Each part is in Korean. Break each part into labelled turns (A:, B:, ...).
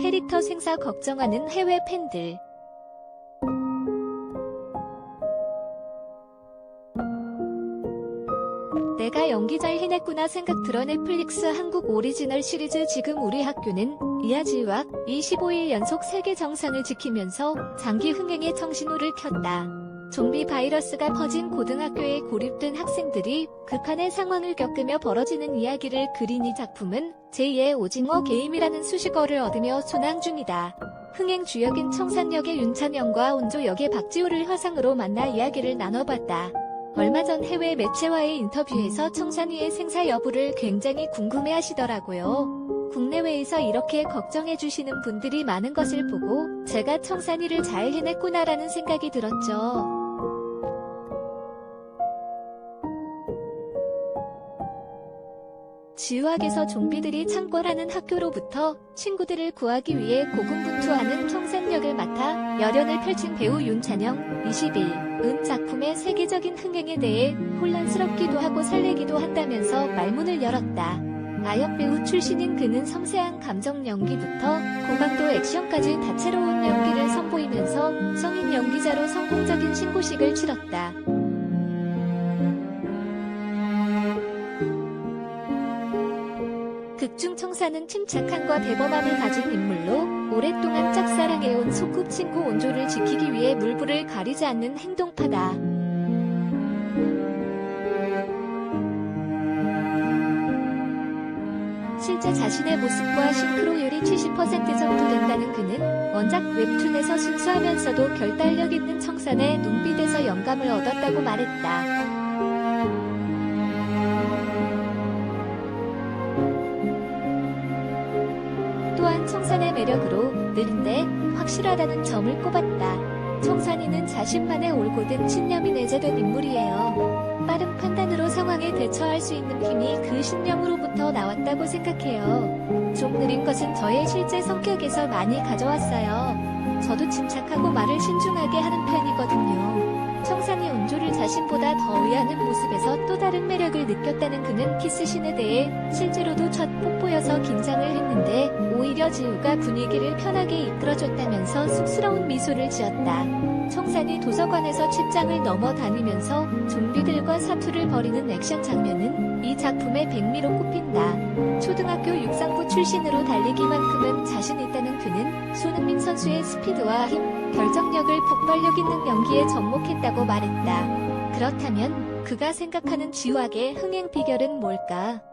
A: 캐릭터 생사 걱정하는 해외 팬들. 내가 연기 잘 해냈구나 생각 들어 넷플릭스 한국 오리지널 시리즈 지금 우리 학교는 이하지와 25일 연속 세계 정상을 지키면서 장기 흥행에 정신호를 켰다. 좀비 바이러스가 퍼진 고등학교에 고립된 학생들이 극한의 상황을 겪으며 벌어지는 이야기를 그린 이 작품은 제2의 오징어 게임이라는 수식어를 얻으며 순항 중이다. 흥행 주역인 청산역의 윤찬영과 온조 역의 박지호를 화상으로 만나 이야기를 나눠봤다. 얼마 전 해외 매체와의 인터뷰에서 청산이의 생사 여부를 굉장히 궁금해 하시더라고요. 국내외에서 이렇게 걱정해 주시는 분들이 많은 것을 보고 제가 청산이를 잘 해냈구나라는 생각이 들었죠. 지유학에서 좀비들이 창궐하는 학교로부터 친구들을 구하기 위해 고군분투하는 청산역을 맡아 열연을 펼친 배우 윤찬영 20일 은 작품의 세계적인 흥행에 대해 혼란스럽기도 하고 설레기도 한다면서 말문을 열었다. 아역 배우 출신인 그는 섬세한 감정 연기부터 고강도 액션까지 다채로운 연기를 선보이면서 성인 연기자로 성공적인 신고식을 치렀다. 극중 청사는 침착함과 대범함을 가진 인물로 오랫동안 짝사랑해온 소꿉친구 온조를 지키기 위해 물불을 가리지 않는 행동파다. 실제 자신의 모습과 싱크로율이 70% 정도 된다는 그는 원작 웹툰에서 순수하면서도 결단력 있는 청산의 눈빛에서 영감을 얻었다고 말했다. 청산의 매력으로 느린데 확실하다는 점을 꼽았다. 청산이는 자신만의 올곧은 신념이 내재된 인물이에요. 빠른 판단으로 상황에 대처할 수 있는 힘이 그 신념으로부터 나왔다고 생각해요. 좀 느린 것은 저의 실제 성격에서 많이 가져왔어요. 저도 침착하고 말을 신중하게 하는 편이거든요. 청산이 온조를 자신보다 더 의하는 모습에서 또 다른 매력을 느꼈다는 그는 키스신에 대해 실제로도 첫 뽀뽀여서 긴장을 했는데 오히려 지우가 분위기를 편하게 이끌어줬다면서 쑥스러운 미소를 지었다. 청산이 도서관에서 책장을 넘어 다니면서 좀비들과 사투를 벌이는 액션 장면은 이 작품의 백미로 꼽힌다. 초등학교 육상부 출신으로 달리기만큼은 자신 있다는 그는 손흥민 선수의 스피드와 힘, 결정력을 폭발력 있는 연기에 접목했다고 말했다. 그렇다면 그가 생각하는 지우학의 흥행 비결은 뭘까?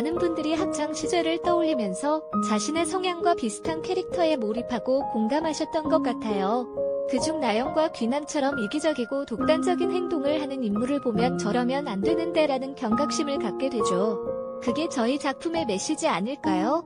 A: 많은 분들이 학창 시절을 떠올리면서 자신의 성향과 비슷한 캐릭터에 몰입하고 공감하셨던 것 같아요. 그중 나영과 귀남처럼 이기적이고 독단적인 행동을 하는 인물을 보면 저러면 안 되는데 라는 경각심을 갖게 되죠. 그게 저희 작품의 메시지 아닐까요?